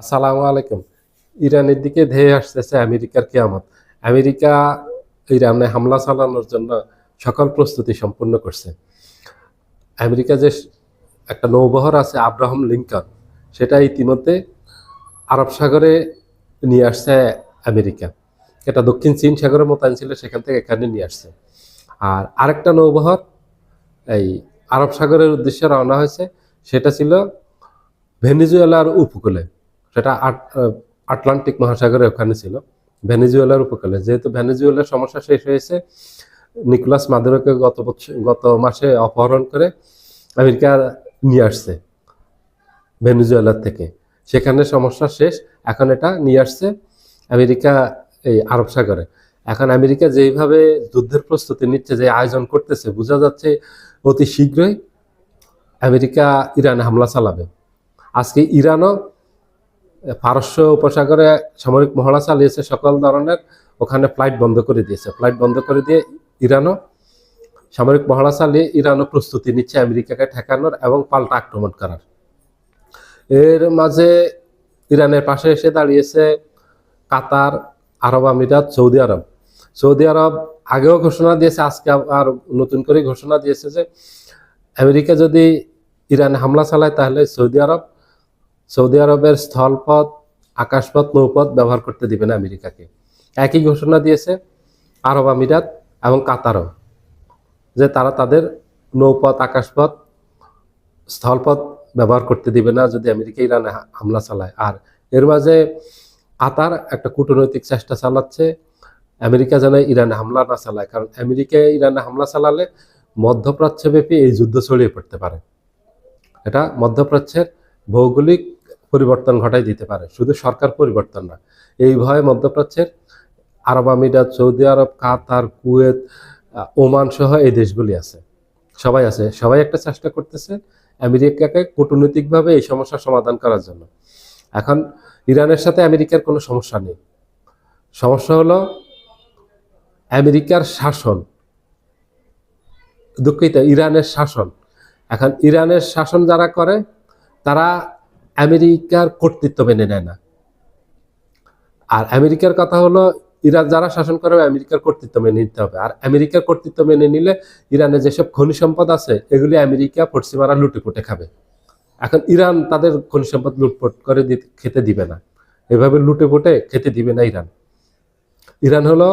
আসসালামু আলাইকুম। ইরানের দিকে ধেয়ে আসতেছে আমেরিকার কেয়ামত। আমেরিকা ইরানে হামলা চালানোর জন্য সকল প্রস্তুতি সম্পূর্ণ করছে। আমেরিকা যে একটা নৌবহর আছে আব্রাহাম লিঙ্কন, সেটা ইতিমধ্যে আরব সাগরে নিয়ে আসছে আমেরিকা। এটা দক্ষিণ চীন সাগরে মোতায়েন ছিল, সেখান থেকে এখানে নিয়ে আসছে। আর আরেকটা নৌবহর এই আরব সাগরের উদ্দেশ্যে রওনা হয়েছে, সেটা ছিল ভেনিজুয়েলার উপকূলে। সেটা আট- আটলান্টিক মহাসাগরে ওখানে ছিল। ভেনেজুয়েলার উপকূলে। যেহেতু ভেনেজুয়েলার সমস্যা শেষ হয়েছে, নিকোলাস মাদুরোকে গত গত মাসে অপহরণ করে আমেরিকা নিয়ে আসছে ভেনেজুয়েলার থেকে। সেখানে সমস্যা শেষ, এখন এটা নিয়ে আসছে আমেরিকা এই আরব সাগরে। এখন আমেরিকা যেইভাবে যুদ্ধের প্রস্তুতি নিচ্ছে, যে আয়োজন করতেছে, বোঝা যাচ্ছে অতি শীঘ্রই আমেরিকা ইরানে হামলা চালাবে। আজকে ইরানও পারস্য উপসাগরে সামরিক মহড়া চালিয়েছে সকল ধরনের, ওখানে ফ্লাইট বন্ধ করে দিয়েছে। ফ্লাইট বন্ধ করে দিয়ে ইরানও সামরিক মহড়া চালিয়ে ইরানও প্রস্তুতি নিচ্ছে আমেরিকাকে ঠেকানোর এবং পাল্টা আক্রমণ করার। এর মাঝে ইরানের পাশে এসে দাঁড়িয়েছে কাতার, আরব আমিরাত, সৌদি আরব। সৌদি আরব আগেও ঘোষণা দিয়েছে, আজকে আর নতুন করে ঘোষণা দিয়েছে যে আমেরিকা যদি ইরানে হামলা চালায়, তাহলে সৌদি আরব সৌদি আরবের স্থলপথ, আকাশপথ, নৌপথ ব্যবহার করতে দিবে না আমেরিকাকে। একই ঘোষণা দিয়েছে আরব আমিরাত এবং কাতারও, যে তারা তাদের নৌপথ, আকাশপথ, স্থলপথ ব্যবহার করতে দিবে না যদি আমেরিকা ইরানে হামলা চালায়। আর এর মাঝে কাতার একটা কূটনৈতিক চেষ্টা চালাচ্ছে, আমেরিকা যেন ইরানে হামলা না চালায়। কারণ আমেরিকা ইরানে হামলা চালালে মধ্যপ্রাচ্যব্যাপী এই যুদ্ধ ছড়িয়ে পড়তে পারে। এটা মধ্যপ্রাচ্যের ভৌগোলিক পরিবর্তন ঘটাই দিতে পারে, শুধু সরকার পরিবর্তন না। এই ভয়ে মধ্যপ্রাচ্যের আরব আমিরাত, সৌদি আরব, কাতার, কুয়েত ওমান সহ এই দেশগুলি আছে। সবাই আছে, সবাই একটা চেষ্টা করতেছে আমেরিকাকে কূটনৈতিকভাবে এই সমস্যার সমাধান করার জন্য। এখন ইরানের সাথে আমেরিকার কোনো সমস্যা নেই। সমস্যা হলো আমেরিকার শাসন। দুঃখিত, ইরানের শাসন। এখন ইরানের শাসন যারা করে তারা আমেরিকার কর্তৃত্ব মেনে নেয় না। আর আমেরিকার কথা হলো, ইরান যারা শাসন করে আমেরিকার কর্তৃত্ব মেনে নিতে হবে। আর আমেরিকার কর্তৃত্ব মেনে নিলে ইরানে যেসব খনি সম্পদ আছে, এগুলি আমেরিকা পশ্চিমারা লুটে পুটে খাবে। এখন ইরান তাদের খনি সম্পদ লুটপট করে খেতে দিবে না। এভাবে লুটে পুটে খেতে দিবে না ইরান। ইরান হলো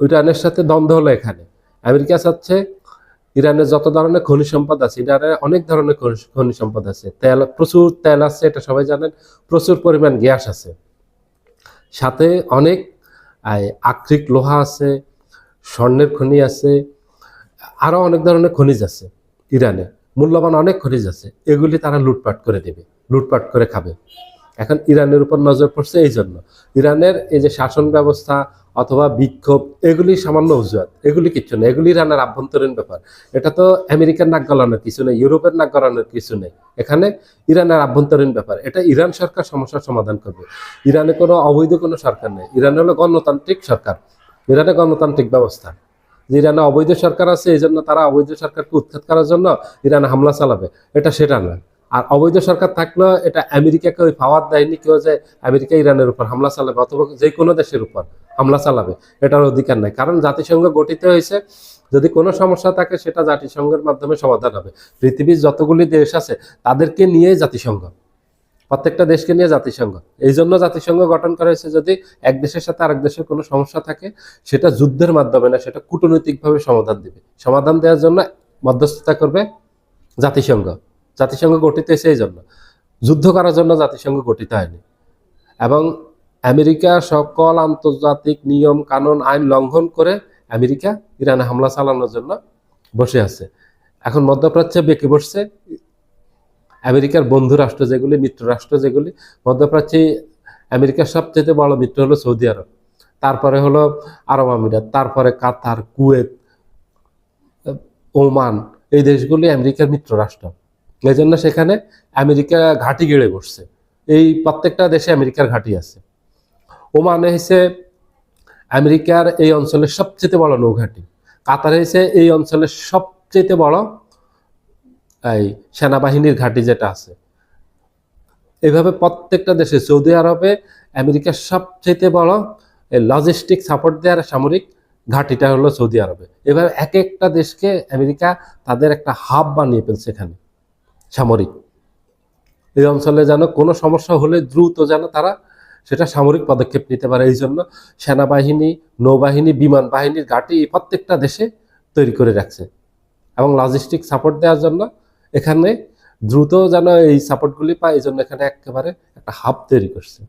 ইরানের সাথে দ্বন্দ্ব হলো এখানে। আমেরিকা চাচ্ছে ইরানের যত ধরনের খনিজ সম্পদ আছে ইরানের অনেক ধরনের খনি- খনি সম্পদ আছে। তেল, প্রচুর তেল আছে, এটা সবাই জানেন, প্রচুর পরিমাণ গ্যাস আছে। সাথে অনেক আকরিক লোহা আছে, স্বর্ণের খনি আছে, আরও অনেক ধরনের খনিজ আছে ইরানে। মূল্যবান অনেক খনিজ আছে, এগুলি তারা লুটপাট করে দেবে, লুটপাট করে খাবে। এখন ইরানের উপর নজর পড়ছে এই জন্য ইরানের এই যে শাসন ব্যবস্থা অথবা বিক্ষোভ, এগুলি সামান্য অজুহাত, এগুলি কিচ্ছু নেই। এগুলি ইরানের আভ্যন্তরীণ ব্যাপার। এটা তো আমেরিকার নাক গলানোর কিছু নেই, ইউরোপের নাক গলানোর কিছু নেই। এখানে ইরানের আভ্যন্তরীণ ব্যাপার। এটা ইরান সরকার সমস্যার সমাধান করবে। ইরানে কোনো অবৈধ কোনো সরকার নেই। ইরান হলো গণতান্ত্রিক সরকার। ইরানে গণতান্ত্রিক ব্যবস্থা। যে ইরানে অবৈধ সরকার আছে এই জন্য তারা অবৈধ সরকারকে উৎখাত করার জন্য ইরানে হামলা চালাবে। এটা সেটা না আর অবৈধ সরকার থাকলেও এটা আমেরিকাকে ওই পাওয়ার দেয়নি, কেউ যে আমেরিকা ইরানের উপর হামলা চালাবে অথবা যে কোনো দেশের উপর হামলা চালাবে, এটার অধিকার নাই। কারণ জাতিসংঘ গঠিত হয়েছে, যদি কোনো সমস্যা থাকে সেটা জাতিসংঘের মাধ্যমে সমাধান হবে। পৃথিবীর যতগুলি দেশ আছে, তাদেরকে নিয়ে জাতিসংঘ। প্রত্যেকটা দেশকে নিয়ে জাতিসংঘ। এই জন্য জাতিসংঘ গঠন করা হয়েছে যদি এক দেশের সাথে আরেক দেশের কোনো সমস্যা থাকে, সেটা যুদ্ধের মাধ্যমে না, সেটা কূটনৈতিকভাবে সমাধান দিবে। সমাধান দেওয়ার জন্য মধ্যস্থতা করবে জাতিসংঘ। জাতিসংঘ গঠিত হয়েছে এই জন্য। যুদ্ধ করার জন্য জাতিসংঘ গঠিত হয়নি। এবং আমেরিকা সকল আন্তর্জাতিক নিয়ম, কানুন, আইন লঙ্ঘন করে আমেরিকা ইরানে হামলা চালানোর জন্য বসে আছে। এখন মধ্যপ্রাচ্যে বেঁকে বসছে। আমেরিকার বন্ধু রাষ্ট্র যেগুলি, মিত্র রাষ্ট্র যেগুলি, মধ্যপ্রাচ্যে আমেরিকার সবচেয়ে বড় মিত্র হলো সৌদি আরব। তারপরে হলো আরব আমিরাত, তারপরে কাতার, কুয়েত, ওমান, এই দেশগুলি আমেরিকার মিত্র রাষ্ট্র। এই জন্য সেখানে আমেরিকা ঘাঁটি গেড়ে বসছে। এই প্রত্যেকটা দেশে আমেরিকার ঘাঁটি আছে। ওমানে হচ্ছে আমেরিকার এই অঞ্চলের সবচেয়ে বড় নৌঘাঁটি। কাতার হয়েছে এই অঞ্চলের সবচেয়ে বড় এই সেনাবাহিনীর ঘাঁটি যেটা আছে। এইভাবে প্রত্যেকটা দেশে সৌদি আরবে আমেরিকার সবচেয়ে বড় লজিস্টিক সাপোর্ট দেওয়ার সামরিক ঘাঁটিটা হলো সৌদি আরবে। এভাবে এক একটা দেশকে আমেরিকা তাদের একটা হাব বানিয়ে ফেলছে এখানে। সামরিক। এই অঞ্চলে যেন কোনো সমস্যা হলে দ্রুত যেন তারা সেটা সামরিক পদক্ষেপ নিতে পারে। এই জন্য সেনাবাহিনী, নৌবাহিনী, বিমান বাহিনীর ঘাঁটি প্রত্যেকটা দেশে তৈরি করে রাখছে এবং লজিস্টিক সাপোর্ট দেওয়ার জন্য এখানে দ্রুত যেন এই সাপোর্টগুলি পায়, এই জন্য এখানে একেবারে একটা হাব তৈরি করছে।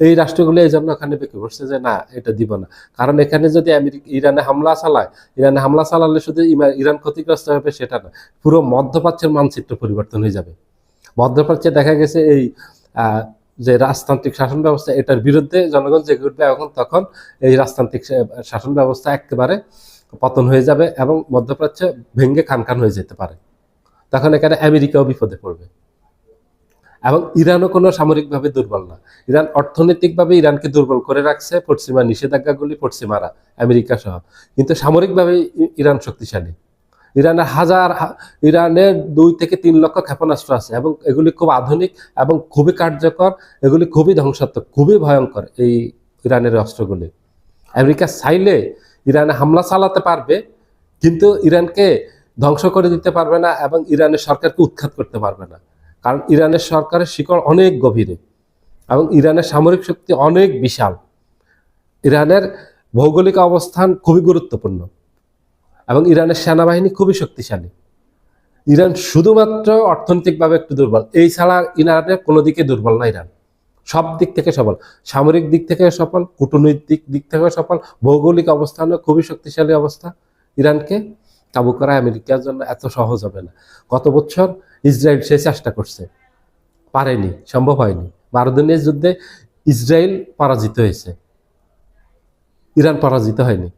এই রাষ্ট্রগুলো এই জন্য এখানে বেঁকে পড়ছে যে, না, এটা দিব না। কারণ এখানে যদি আমেরিকা ইরানে হামলা চালায়, ইরানে হামলা চালালে শুধু ইরান ক্ষতিগ্রস্ত হবে সেটা না, পুরো মধ্যপ্রাচ্যের মানচিত্র পরিবর্তন হয়ে যাবে। মধ্যপ্রাচ্যে দেখা গেছে এই যে রাজতান্ত্রিক শাসন ব্যবস্থা, এটার বিরুদ্ধে জনগণ জেগে উঠবে এখন, তখন এই রাজতান্ত্রিক শাসন ব্যবস্থা একেবারে পতন হয়ে যাবে এবং মধ্যপ্রাচ্য ভেঙ্গে খান খান হয়ে যেতে পারে। তখন এখানে আমেরিকাও বিপদে পড়বে। এবং ইরানও কোনো সামরিকভাবে দুর্বল না। ইরান অর্থনৈতিকভাবে ইরানকে দুর্বল করে রাখছে, পশ্চিমা নিষেধাজ্ঞাগুলি পশ্চিমারা, আমেরিকা সহ। কিন্তু সামরিকভাবে ইরান শক্তিশালী। ইরানের হাজার ইরানের দুই থেকে তিন লক্ষ ক্ষেপণাস্ত্র আছে এবং এগুলি খুব আধুনিক এবং খুবই কার্যকর, এগুলি খুবই ধ্বংসাত্মক, খুবই ভয়ঙ্কর এই ইরানের অস্ত্রগুলি। আমেরিকা চাইলে ইরানে হামলা চালাতে পারবে, কিন্তু ইরানকে ধ্বংস করে দিতে পারবে না এবং ইরানের সরকারকে উৎখাত করতে পারবে না। কারণ ইরানের সরকারের শিকড় অনেক গভীরে এবং ইরানের সামরিক শক্তি অনেক বিশাল। ইরানের ভৌগোলিক অবস্থান খুবই গুরুত্বপূর্ণ এবং ইরানের সেনাবাহিনী খুবই শক্তিশালী। ইরান শুধুমাত্র অর্থনৈতিকভাবে একটু দুর্বল, এই ছাড়া ইরানের কোনো দিকে দুর্বল না ইরান। সব দিক থেকে সফল সামরিক দিক থেকে সফল কূটনৈতিক দিক থেকে সফল ভৌগোলিক অবস্থানও খুবই শক্তিশালী অবস্থা ইরানকে। কাবু করা আমেরিকার জন্য এত সহজ হবে না। গত বছর ইসরায়েল সে চেষ্টা করছে। পারেনি, সম্ভব হয়নি। বারো দিনের যুদ্ধে ইসরায়েল পরাজিত হয়েছে। ইরান পরাজিত হয়নি।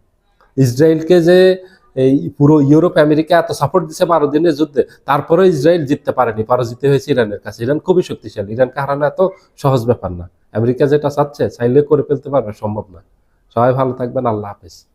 ইসরায়েলকে যে এই পুরো ইউরোপ, আমেরিকা এত সাপোর্ট দিচ্ছে বারো দিনের যুদ্ধে তারপরে ইসরায়েল জিততে পারেনি, পরাজিত হয়েছে ইরানের কাছে। ইরান খুবই শক্তিশালী। ইরানকে হারানো এত সহজ ব্যাপার না। আমেরিকা যেটা চাচ্ছে চাইলে করে ফেলতে পারবে, সম্ভব না। সবাই ভালো থাকবেন। আল্লাহ হাফেজ।